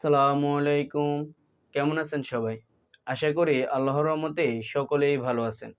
সালামু আলাইকুম। কেমন আছেন সবাই? আশা করি আল্লাহর রহমতে সকলেই ভালো আছেন।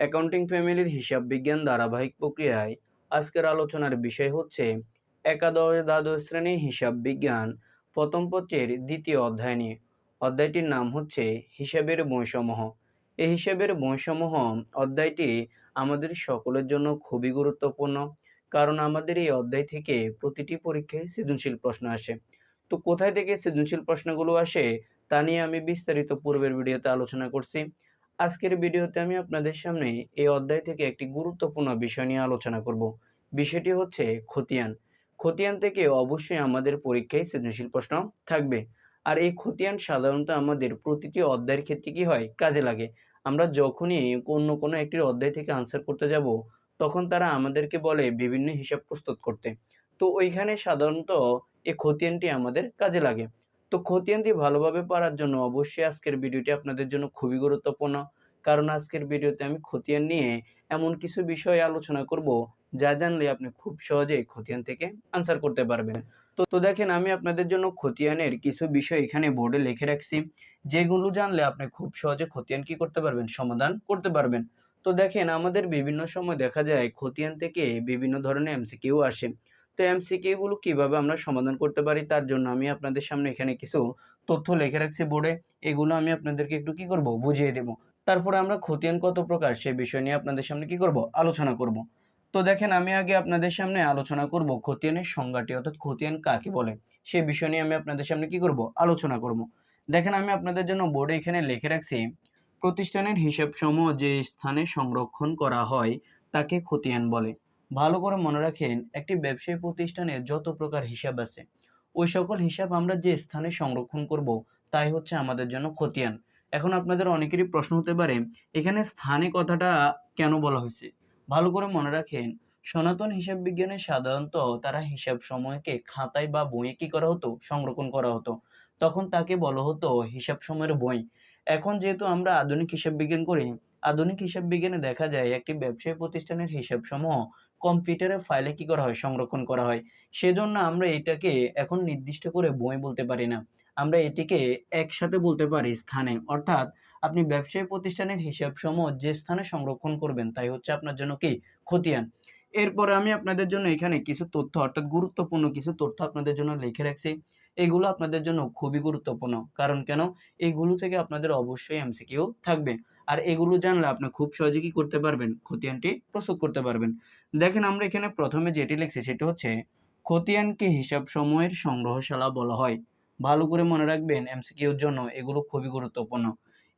অ্যাকাউন্টিং ফ্যামিলির হিসাব বিজ্ঞান ধারাবাহিক প্রক্রিয়ায় আজকের আলোচনার বিষয় হচ্ছে একাদশ দ্বাদশ শ্রেণি হিসাব বিজ্ঞান প্রথম পত্রের দ্বিতীয় অধ্যায় নিয়ে। অধ্যায়টির নাম হচ্ছে হিসাবের বৈসমূহ এই হিসাবের বৈসমূহ অধ্যায়টি আমাদের সকলের জন্য খুবই গুরুত্বপূর্ণ, কারণ আমাদের এই অধ্যায় থেকে প্রতিটি পরীক্ষায় সৃজনশীল প্রশ্ন আসে। তো কোথায় থেকে সৃজনশীল প্রশ্নগুলো আসে তা নিয়ে আমি বিস্তারিত পূর্বের ভিডিওতে আলোচনা করছি। আজকের ভিডিওতে আমি আপনাদের সামনে এই অধ্যায় থেকে একটি গুরুত্বপূর্ণ বিষয় নিয়ে আলোচনা করব। বিষয়টি হচ্ছে খতিয়ান। খতিয়ান থেকে অবশ্যই আমাদের পরীক্ষায় সৃজনশীল প্রশ্ন থাকবে। আর এই খতিয়ান সাধারণত আমাদের প্রতিটি অধ্যায়ের ক্ষেত্রে কি হয়, কাজে লাগে। আমরা যখনই অন্য কোনো একটি অধ্যায় থেকে আনসার করতে যাব, তখন তারা আমাদেরকে বলে বিভিন্ন হিসাব প্রস্তুত করতে। তো ওইখানে সাধারণত এই খতিয়ানটি আমাদের কাজে লাগে। তো খতিয়ানটি ভালোভাবে পারার জন্য অবশ্যই আজকের ভিডিওটি আপনাদের জন্য খুবই গুরুত্বপূর্ণ। কারণ আজকের ভিডিওতে আমি খতিয়ান নিয়ে এমন কিছু বিষয়ে আলোচনা করব, যা জানলে আপনি খুব সহজেই খতিয়ান থেকে আনসার করতে পারবেন। তো তো দেখেন, আমি আপনাদের জন্য খতিয়ানের কিছু বিষয় এখানে বোর্ডে লিখে রাখছি, যেগুলো জানলে আপনি খুব সহজে খতিয়ান কি করতে পারবেন, সমাধান করতে পারবেন। তো দেখেন, আমাদের বিভিন্ন সময় দেখা যায় খতিয়ান থেকে বিভিন্ন ধরনের এমসিকিউ আসে। তো এমসিকিউ গুলো কীভাবে আমরা সমাধান করতে পারি তার জন্য আমি আপনাদের সামনে এখানে কিছু তথ্য লিখে রাখছি বোর্ডে। এগুলো আমি আপনাদেরকে একটু কি করব, বুঝিয়ে দেব। তারপরে আমরা খতিয়ান কত প্রকার সে বিষয় নিয়ে আপনাদের সামনে কি করব, আলোচনা করব। তো দেখেন, আমি আগে আপনাদের সামনে আলোচনা করব খতিয়ানের সংজ্ঞাটি, অর্থাৎ খতিয়ান কাকে বলে, সে বিষয় নিয়ে আমি আপনাদের সামনে কি করব, আলোচনা করব। দেখেন, আমি আপনাদের জন্য বোর্ডে এখানে লিখে রাখছি, প্রতিষ্ঠানের হিসাব যে স্থানে সংরক্ষণ করা হয় তাকে খতিয়ান বলে। ভালো করে মনে রাখেন, একটি ব্যবসায়ী প্রতিষ্ঠানে যত প্রকার হিসাব আছে, ওই সকল হিসাব আমরা যে স্থানে সংরক্ষণ করব, তাই হচ্ছে আমাদের জন্য খতিয়ান। এখন আপনাদের অনেকেরই প্রশ্ন হতে পারে, এখানে স্থানে কথাটা কেন বলা হয়েছে? ভালো করে মনে রাখেন, সনাতন হিসাব বিজ্ঞানে সাধারণত তারা হিসাব সময়কে খাতায় বা বইয়ে কি করা হতো? সংরক্ষণ করা হতো। তখন তাকে বলা হতো হিসাব সময়ের বই। এখন যেহেতু আমরা আধুনিক হিসাব বিজ্ঞান করি, আধুনিক হিসাব বিজ্ঞানে দেখা যায় একটি ব্যবসায়ী প্রতিষ্ঠানের হিসাব সমূহ কম্পিউটারের ফাইলে কি করা হয়? সংরক্ষণ করা হয়। সেজন্য আমরা এটাকে এখন নির্দিষ্ট করে বই বলতে পারি না। আমরা এটিকে একসাথে বলতে পারি স্থানে। অর্থাৎ আপনি ব্যবসায়ী প্রতিষ্ঠানের হিসাব সমূহ যে স্থানে সংরক্ষণ করবেন, তাই হচ্ছে আপনার জন্য কি? খতিয়ান। এরপরে আমি আপনাদের জন্য এখানে কিছু তথ্য, অর্থাৎ গুরুত্বপূর্ণ কিছু তথ্য আপনাদের জন্য লিখে রাখছি। এগুলো আপনাদের জন্য খুবই গুরুত্বপূর্ণ। কারণ কেন? এগুলো থেকে আপনাদের অবশ্যই এমসিকিউ থাকবে। আর এগুলো জানলে আপনি খুব সহজে কি করতে পারবেন? খতিয়ানটি প্রস্তুত করতে পারবেন। দেখেন আমরা এখানে প্রথমে যেটি লিখছি সেটি হচ্ছে, খতিয়ানকে হিসাব সময়ের সংগ্রহশালা বলা হয়। ভালো করে মনে রাখবেন, এমসিকিউর জন্য এগুলো খুবই গুরুত্বপূর্ণ।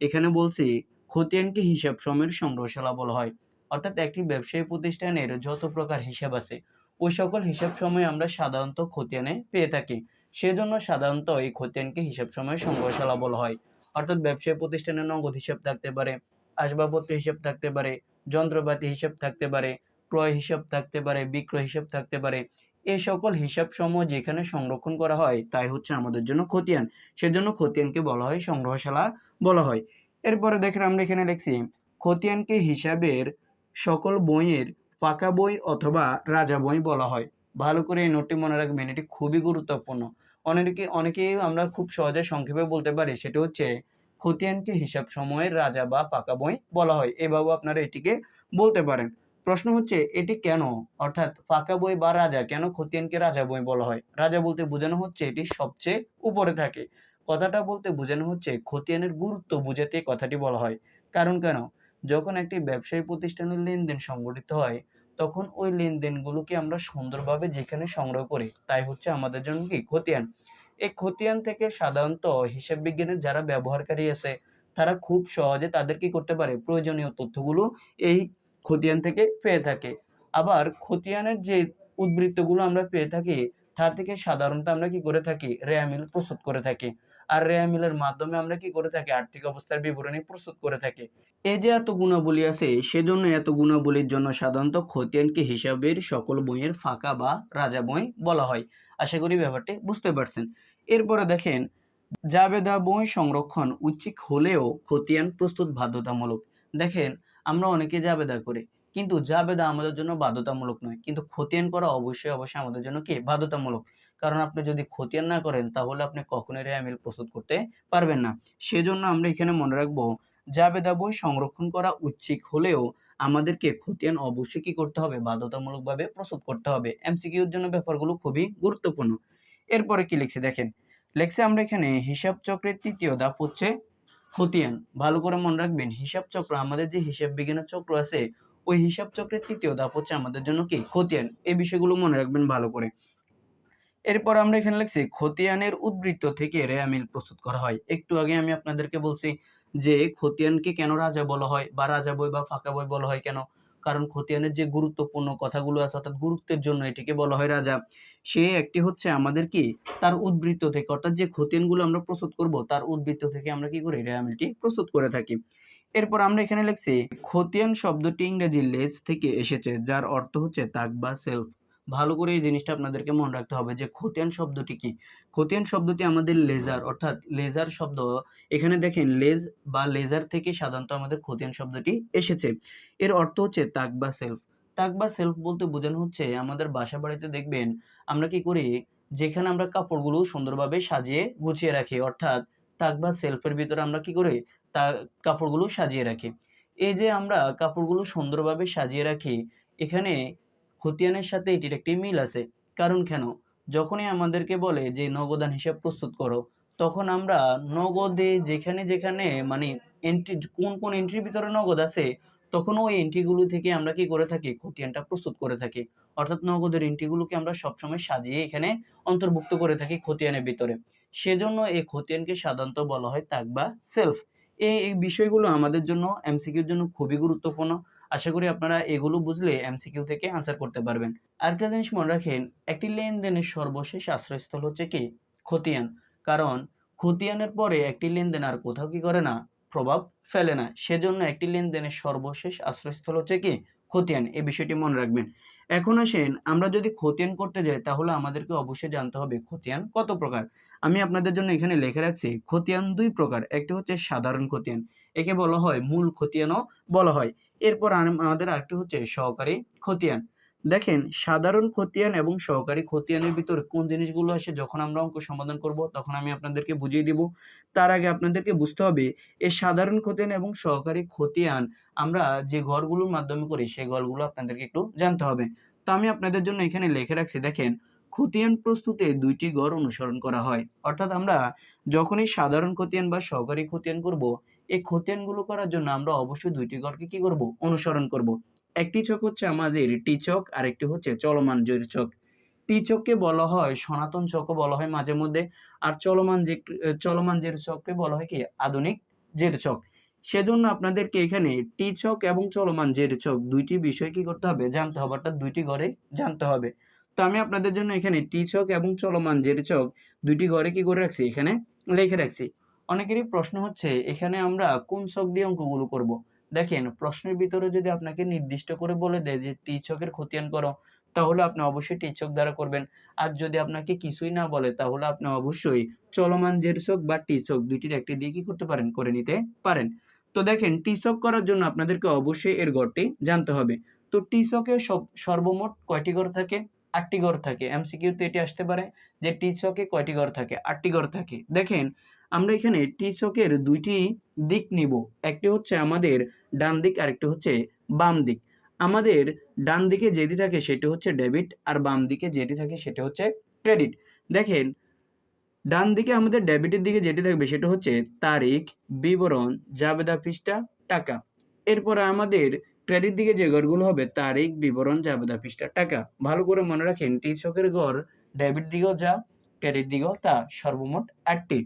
এখানে বলছি, খতিয়ানকে হিসাব সময়ের সংগ্রহশালা বলা হয়। অর্থাৎ একটি ব্যবসায়ী প্রতিষ্ঠানের যত প্রকার হিসাব আছে, ওই সকল হিসাব সময় আমরা সাধারণত খতিয়ানে পেয়ে থাকি। সেজন্য সাধারণত এই খতিয়ানকে হিসাব সময়ের সংগ্রহশালা বলা হয়। অর্থাৎ ব্যবসায়ী প্রতিষ্ঠানের নগদ হিসাব থাকতে পারে, আসবাবপত্র হিসাব থাকতে পারে, যন্ত্রপাতি হিসাব থাকতে পারে ক্রয় হিসাব থাকতে পারে, বিক্রয় হিসাব থাকতে পারে এই সকল হিসাব সমূহ যেখানে সংরক্ষণ করা হয় তাই হচ্ছে আমাদের জন্য খতিয়ান। সেজন্য খতিয়ানকে বলা হয় সংগ্রহশালা বলা হয়। এরপরে দেখেন আমরা এখানে লিখছি, খতিয়ানকে হিসাবের সকল বইয়ের পাকা বই অথবা রাজা বই বলা হয়। ভালো করে এই নোটটি মনে রাখবেন, এটি খুবই গুরুত্বপূর্ণ। অনেকে, অনেকেই আমরা খুব সহজে সংক্ষেপে বলতে পারি, সেটা হচ্ছে খতিয়ানকে হিসাব সময়ের রাজা বা পাকা বই বলা হয়। এভাবে আপনারা এটিকে বলতে পারেন। প্রশ্ন হচ্ছে, এটি কেন? অর্থাৎ পাকা বই বা রাজা কেন খতিয়ানকে রাজা বই বলা হয়? রাজা বলতে বোঝানো হচ্ছে এটি সবচেয়ে উপরে থাকে। কথাটা বলতে বোঝানো হচ্ছে, খতিয়ানের গুরুত্ব বুঝাতে কথাটি বলা হয়। কারণ কেন? যখন একটি ব্যবসায়ী প্রতিষ্ঠানের লেনদেন সংগঠিত হয়, তখন ওই লেনদেনগুলোকে আমরা সুন্দরভাবে যেখানে সংগ্রহ করি, তাই হচ্ছে আমাদের জন্য কি? খতিয়ান। এই খতিয়ান থেকে সাধারণত হিসাব বিজ্ঞানের যারা ব্যবহারকারী আছে, তারা খুব সহজে তাদের কি করতে পারে? প্রয়োজনীয় তথ্যগুলো এই খতিয়ান থেকে পেয়ে থাকে। আবার খতিয়ানের যে উদ্বৃত্তগুলো আমরা পেয়ে থাকি, তা থেকে সাধারণত আমরা কি করে থাকি? রেয়ামিল প্রস্তুত করে থাকি। আর রেয়ামিলের মাধ্যমে আমরা কি করে থাকি? আর্থিক অবস্থার বিবরণী প্রস্তুত করে থাকি। এই যে এত গুণাবলী আছে, সেজন্য এত গুণাবলীর জন্য সাধারণত খতিয়ানকে হিসাবের সকল বইয়ের ফাঁকা বা রাজা বই বলা হয়। আশা করি ব্যাপারটি বুঝতে পারছেন। এরপরে দেখেন, জাবেদা বই সংরক্ষণ ঐচ্ছিক হলেও খতিয়ান প্রস্তুত বাধ্যতামূলক। দেখেন আমরা অনেকে জাবেদা করি। কিন্তু জাবেদা আমাদের জন্য বাধ্যতামূলক নয়। কিন্তু খতিয়ান করা অবশ্যই অবশ্যই আমাদের জন্য কি? বাধ্যতামূলক। কারণ আপনি যদি খতিয়ান না করেন, তাহলে আপনি কখনোই রেয়ামিল প্রস্তুত করতে পারবেন না। সেজন্য আমরা এখানে মনে রাখব জাবেদা বই সংরক্ষণ করা উচিত হলেও আমাদেরকে খতিয়ান অবশ্যই কি করতে হবে? বাধ্যতামূলকভাবে প্রস্তুত করতে হবে। এমসিকিউর জন্য ব্যাপারগুলো খুবই গুরুত্বপূর্ণ। এরপরে কি লিখছে দেখেন? লেখছে আমরা এখানে হিসাব চক্রের তৃতীয় ধাপ হচ্ছে খতিয়ান। ভালো করে মনে রাখবেন, হিসাব চক্র, আমাদের যে হিসাব বিজ্ঞানের চক্র আছে, ওই হিসাব চক্রের তৃতীয় ধাপ হচ্ছে আমাদের জন্য কি? খতিয়ান। এই বিষয়গুলো মনে রাখবেন ভালো করে। এরপর আমরা এখানে লিখছি, খতিয়ানের উদ্বৃত্ত থেকে রেয়ামিল প্রস্তুত করা হয়। একটু আগে আমি আপনাদেরকে বলছি যে খতিয়ানকে কেন রাজা বলা হয় বা রাজা বই বা ফাঁকা বই বলা হয় কেন? কারণ খতিয়ানের যে গুরুত্বপূর্ণ কথাগুলো আছে, অর্থাৎ গুরুত্বের জন্য এটিকে বলা হয় রাজা। সে একটি হচ্ছে আমাদের কি? তার উদ্বৃত্ত থেকে, অর্থাৎ যে খতিয়ানগুলো আমরা প্রস্তুত করব, তার উদ্বৃত্ত থেকে আমরা কি করি? রেয়ামিলটি প্রস্তুত করে থাকি। এরপর আমরা এখানে লিখছি খতিয়ান শব্দটি ইংরেজি লেজ থেকে এসেছে, যার অর্থ হচ্ছে তাক বা সেলফ। ভালো করে এই জিনিসটা আপনাদেরকে মনে রাখতে হবে যে খতিয়ান শব্দটি কি? খতিয়ান শব্দটি আমাদের লেজার, অর্থাৎ লেজার শব্দ, এখানে দেখেন লেজ বা লেজার থেকে সাধারণত আমাদের খতিয়ান শব্দটি এসেছে। এর অর্থ হচ্ছে তাক বা সেলফ। তাক বা সেলফ বলতে বোঝানো হচ্ছে, আমাদের বাসা বাড়িতে দেখবেন আমরা কি করি, যেখানে আমরা কাপড়গুলো সুন্দরভাবে সাজিয়ে গুছিয়ে রাখি, অর্থাৎ তাক বা সেলফের ভিতরে আমরা কি করি, তা কাপড়গুলো সাজিয়ে রাখি। এই যে আমরা কাপড়গুলো সুন্দরভাবে সাজিয়ে রাখি, এখানে খতিয়ানের সাথে এটির একটি মিল আছে। কারণ কেন? যখনই আমাদেরকে বলে যে নগদান হিসাব প্রস্তুত করো, তখন আমরা নগদে যেখানে যেখানে মানে এন্ট্রি কোন কোন এন্ট্রির ভিতরে নগদ আছে তখন ওই এন্ট্রিগুলো থেকে আমরা কি করে থাকি? খতিয়ানটা প্রস্তুত করে থাকি। অর্থাৎ নগদের এন্ট্রিগুলোকে আমরা সবসময় সাজিয়ে এখানে অন্তর্ভুক্ত করে থাকি খতিয়ানের ভিতরে। সেজন্য এই খতিয়ানকে সাধারণত বলা হয় তাক বা সেলফ এই বিষয়গুলো আমাদের জন্য এমসিকিউর জন্য খুবই গুরুত্বপূর্ণ। আশা করি আপনারা এগুলো বুঝলে এমসিকিউ থেকে আনসার করতে পারবেন। আরেকটা জিনিস মনে রাখেন, একটি লেনদেনের সর্বশেষ আশ্রয়স্থল হচ্ছে কি? খতিয়ান। কারণ, খতিয়ানের পরে একটি লেনদেন আর কোথাও কি করে না? প্রভাব ফেলে না। সেজন্য একটি লেনদেনের সর্বশেষ আশ্রয়স্থল হচ্ছে কি? খতিয়ান। এই বিষয়টি মনে রাখবেন। এখন আসেন, আমরা যদি খতিয়ান করতে যাই, তাহলে আমাদেরকে অবশ্যই জানতে হবে খতিয়ান কত প্রকার। আমি আপনাদের জন্য এখানে লিখে রাখছি, খতিয়ান দুই প্রকার। একটি হচ্ছে সাধারণ খতিয়ান, একে বলা হয় মূল খতিয়ানও বলা হয়। এরপর আম- আমাদের আরেকটি হচ্ছে সহকারী খতিয়ান। দেখেন, সাধারণ খতিয়ান এবং সহকারী খতিয়ানের ভিতরে কোন জিনিসগুলো আসে, যখন আমরা অঙ্ক সমাধান করব, তখন আমি আপনাদেরকে বুঝিয়ে দিব। তার আগে আপনাদেরকে বুঝতে হবে এই সাধারণ খতিয়ান এবং সহকারী খতিয়ান আমরা যে ঘরগুলোর মাধ্যমে করি, সেই ঘরগুলো আপনাদেরকে একটু জানতে হবে। তো আমি আপনাদের জন্য এখানে লিখে রাখছি, দেখেন, খতিয়ান প্রস্তুতে দুইটি গড় অনুসরণ করা হয়। অর্থাৎ আমরা যখনই সাধারণ খতিয়ান বা সহকারী খতিয়ান করব, এই খতিয়ানগুলো করার জন্য আমরা অবশ্যই দুইটি গড়কে কি করব? অনুসরণ করব। একটি চক হচ্ছে আমাদের টি চক আর একটি হচ্ছে চলমান জৈর চক টি চককে বলা হয়, সনাতন চকও বলা হয় মাঝে মধ্যে, আর চলমান যে, চলমান জের চককে বলা হয় কি? আধুনিক জের চক সেজন্য আপনাদেরকে এখানে টি চক এবং চলমান জের চক দুইটি বিষয় কি করতে হবে? জানতে হবে, অর্থাৎ দুইটি ঘরে জানতে হবে। তো আমি আপনাদের জন্য এখানে টি চক এবং চলমান জের চক দুইটি ঘরে কি করে রাখছি? এখানে লিখে রাখছি। অনেকেরই প্রশ্ন হচ্ছে, এখানে আমরা কোন চক দিয়ে অঙ্কগুলো করব? দেখেন, প্রশ্নের ভিতরে যদি আপনাকে নির্দিষ্ট করে বলে দেয় যে টি ছকের খতিয়ান করো, তাহলে আপনি অবশ্যই টি ছক দ্বারা করবেন। আর যদি আপনাকে কিছুই না বলে, তাহলে আপনি অবশ্যই চলমান জের ছক বা টি ছক দুইটির একটি দিয়ে কি করতে পারেন? করে নিতে পারেন। তো দেখেন টি ছক করার জন্য আপনাদেরকে অবশ্যই এর গড়টি জানতে হবে। তো টি ছকে সব, সর্বমোট কয়টি গড় থাকে? আটটি গড় থাকে। এমসিকিউতে এটি আসতে পারে যে টি ছকে কয়টি গড় থাকে? আটটি ঘর থাকে। দেখেন আমরা এখানে টি ছকের দুইটি দিক নিব। একটি হচ্ছে আমাদের ডান দিক আর একটি হচ্ছে বাম দিক। আমাদের ডান দিকে যেটি থাকে সেটি হচ্ছে ডেবিট আর বাম দিকে যেটি থাকে সেটা হচ্ছে ক্রেডিট। দেখেন, ডান দিকে আমাদের ডেবিটের দিকে যেটি থাকবে সেটা হচ্ছে তারিখ, বিবরণ, জাবেদা পৃষ্ঠা, টাকা। এরপরে আমাদের ক্রেডিট দিকে যে ঘরগুলো হবে, তারিখ, বিবরণ, জাবেদা পৃষ্ঠা, টাকা। ভালো করে মনে রাখেন টি ছকের ঘর, ডেবিট দিকেও যা ক্রেডিট দিকেও তা সর্বমোট আটটি।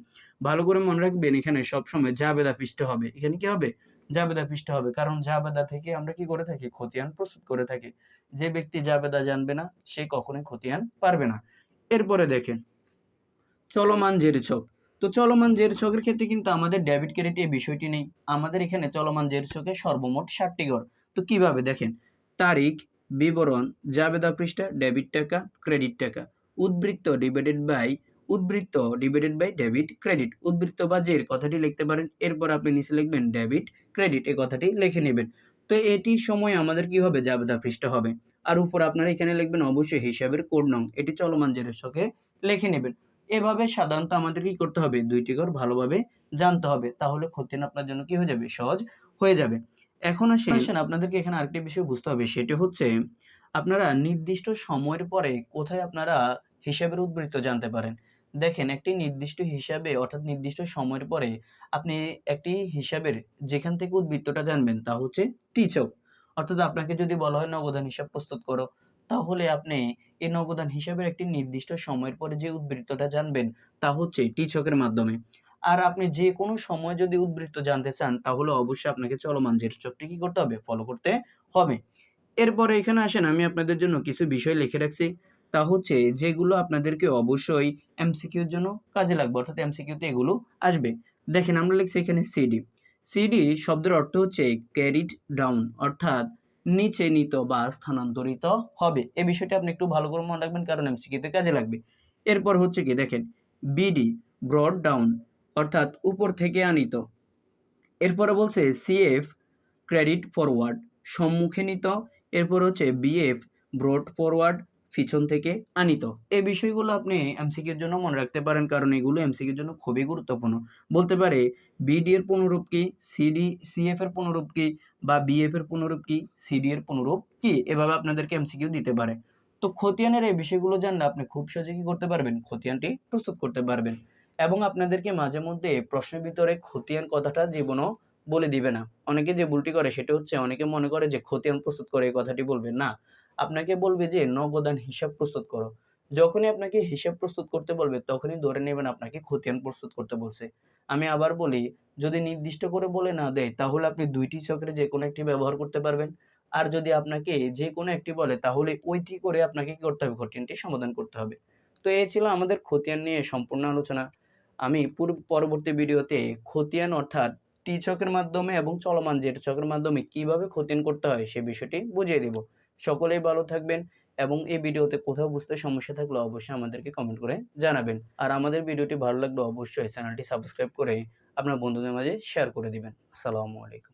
ভালো করে মনে রাখবেন, এখানে সবসময় জাবেদা পৃষ্ঠা হবে। এখানে কি হবে? জাবেদা পৃষ্ঠা হবে। কারণ জাবেদা থেকে আমরা কি করে থাকি? খতিয়ান প্রস্তুত করে থাকি। যে ব্যক্তি জাবেদা জানবে না, সে কখনোই খতিয়ান পারবে না। এরপরে দেখেন, চলমান জের ছক। তো চলমান জের ছকের ক্ষেত্রে কিন্তু আমাদের ডেবিট ক্রেডিট এই বিষয়টি নেই। আমাদের এখানে চলমান জের ছকে সর্বমোট ষাটটি ঘর। তো কীভাবে? দেখেন, তারিখ, বিবরণ, জাবেদা পৃষ্ঠা, ডেবিট টাকা, ক্রেডিট টাকা। উদ্বৃত্ত ডিভাইডেড বাই উদ্বৃত্ত ডিভাইডেড বাই ডেবিট ক্রেডিট উদ্বৃত্ত বা জের কথাটি লিখতে পারেন, এরপর আপনি নিচে লিখবেন ডেবিট ক্রেডিট এই কথাটি লিখে নেবেন। তো এটির সময় আমাদের কি হবে জাবেদা পৃষ্ঠা হবে? আর উপর আপনারা এখানে লিখবেন অবশ্যই হিসাবের কোড নং। এটি চলমান জেরের ছকে লিখে নেবেন। এভাবে সাধারণত আমাদের কি করতে হবে? দুইটি ঘর ভালোভাবে জানতে হবে। তাহলে খতিয়ান আপনার জন্য কি হয়ে যাবে? সহজ হয়ে যাবে। এখন আসেন আপনাদেরকে এখানে আরেকটি বিষয় বুঝতে হবে। সেটি হচ্ছে আপনারা নির্দিষ্ট সময়ের পরে কোথায় আপনারা হিসাবের উদ্বৃত্ত জানতে পারেন? দেখেন, একটি নির্দিষ্ট হিসাবে অর্থাৎ নির্দিষ্ট সময়ের পরে আপনি একটি হিসাবের যেখান থেকে উদ্বৃত্তটা জানবেন তা হচ্ছে টিচক। অর্থাৎ আপনাকে যদি বলা হয় নগদান হিসাব প্রস্তুত করো, তাহলে আপনি এই নগদান হিসাবের একটি নির্দিষ্ট সময়ের পরে যে উদ্বৃত্তটা জানবেন তা হচ্ছে টিচকের মাধ্যমে। আর আপনি যে কোনো সময় যদি উদ্বৃত্ত জানতে চান, তাহলে অবশ্যই আপনাকে চলমান জের চকটি কি করতে হবে? ফলো করতে হবে। এরপরে এখানে আসেন, আমি আপনাদের জন্য কিছু বিষয় লিখে রাখছি। তা হচ্ছে যেগুলো আপনাদেরকে অবশ্যই এমসিকিউর জন্য কাজে লাগবে। অর্থাৎ এমসিকিউতে এগুলো আসবে। দেখেন, আমরা লিখছি এখানে সিডি সিডি শব্দের অর্থ হচ্ছে ক্যারিড ডাউন অর্থাৎ নিচে নিত বা স্থানান্তরিত হবে। এ বিষয়টি আপনি একটু ভালো করে মনে রাখবেন, কারণ এমসিকিউতে কাজে লাগবে। এরপর হচ্ছে কি, দেখেন বিডি ব্রড ডাউন অর্থাৎ উপর থেকে আনিত। এরপরে বলছে সিএফ ক্রেডিট ফরওয়ার্ড সম্মুখে নিত এরপর হচ্ছে বিএফ ব্রড ফরওয়ার্ড পিছন থেকে আনিত। এই বিষয়গুলো আপনি এমসিকিউর জন্য মনে রাখতে পারেন, কারণ এগুলো এমসিকিউর জন্য খুবই গুরুত্বপূর্ণ। বলতে পারে বিডি এর পুনরূপ কি সিডি সিএফ এর পুনরূপ কি, বা বিএফ এর পুনরূপ কি সিডি এর পুনরূপ কি? এভাবে আপনাদেরকে এমসিকিউ দিতে পারে। তো খতিয়ানের এই বিষয়গুলো জানলে আপনি খুব সহজে কি করতে পারবেন? খতিয়ানটি প্রস্তুত করতে পারবেন। এবং আপনাদেরকে মাঝে মধ্যে প্রশ্নের ভিতরে খতিয়ান কথাটা জীবনও বলে দিবে না। অনেকে যে ভুলটি করে সেটা হচ্ছে অনেকে মনে করে যে খতিয়ান প্রস্তুত করে এই কথাটি বলবে। না, আপনাকে বলবে যে নগদান হিসাব প্রস্তুত করো। যখনই আপনাকে হিসাব প্রস্তুত করতে বলবে, তখনই ধরে নেবেন আপনাকে খতিয়ান প্রস্তুত করতে বলছে। আমি আবার বলি, যদি নির্দিষ্ট করে বলে না দেয়, তাহলে আপনি দুইটি চক্রে যে কোনো একটি ব্যবহার করতে পারবেন। আর যদি আপনাকে যে কোনো একটি বলে, তাহলে ওইটি করে আপনাকে কি করতে হবে? খতিয়ানটি সমাধান করতে হবে। তো এই ছিল আমাদের খতিয়ান নিয়ে সম্পূর্ণ আলোচনা। আমি পূর্ব পরবর্তী ভিডিওতে খতিয়ান অর্থাৎ টি চকের মাধ্যমে এবং চলমান জেড চকের মাধ্যমে কীভাবে ক্ষতিন করতে হয় সে বিষয়টি বুঝিয়ে দেব। সকলেই ভালো থাকবেন এবং এই ভিডিওতে কোথাও বুঝতে সমস্যা থাকলে অবশ্যই আমাদেরকে কমেন্ট করে জানাবেন। আর আমাদের ভিডিওটি ভালো লাগলে অবশ্যই চ্যানেলটি সাবস্ক্রাইব করে আপনার বন্ধুদের মাঝে শেয়ার করে দিবেন। আসসালামু আলাইকুম।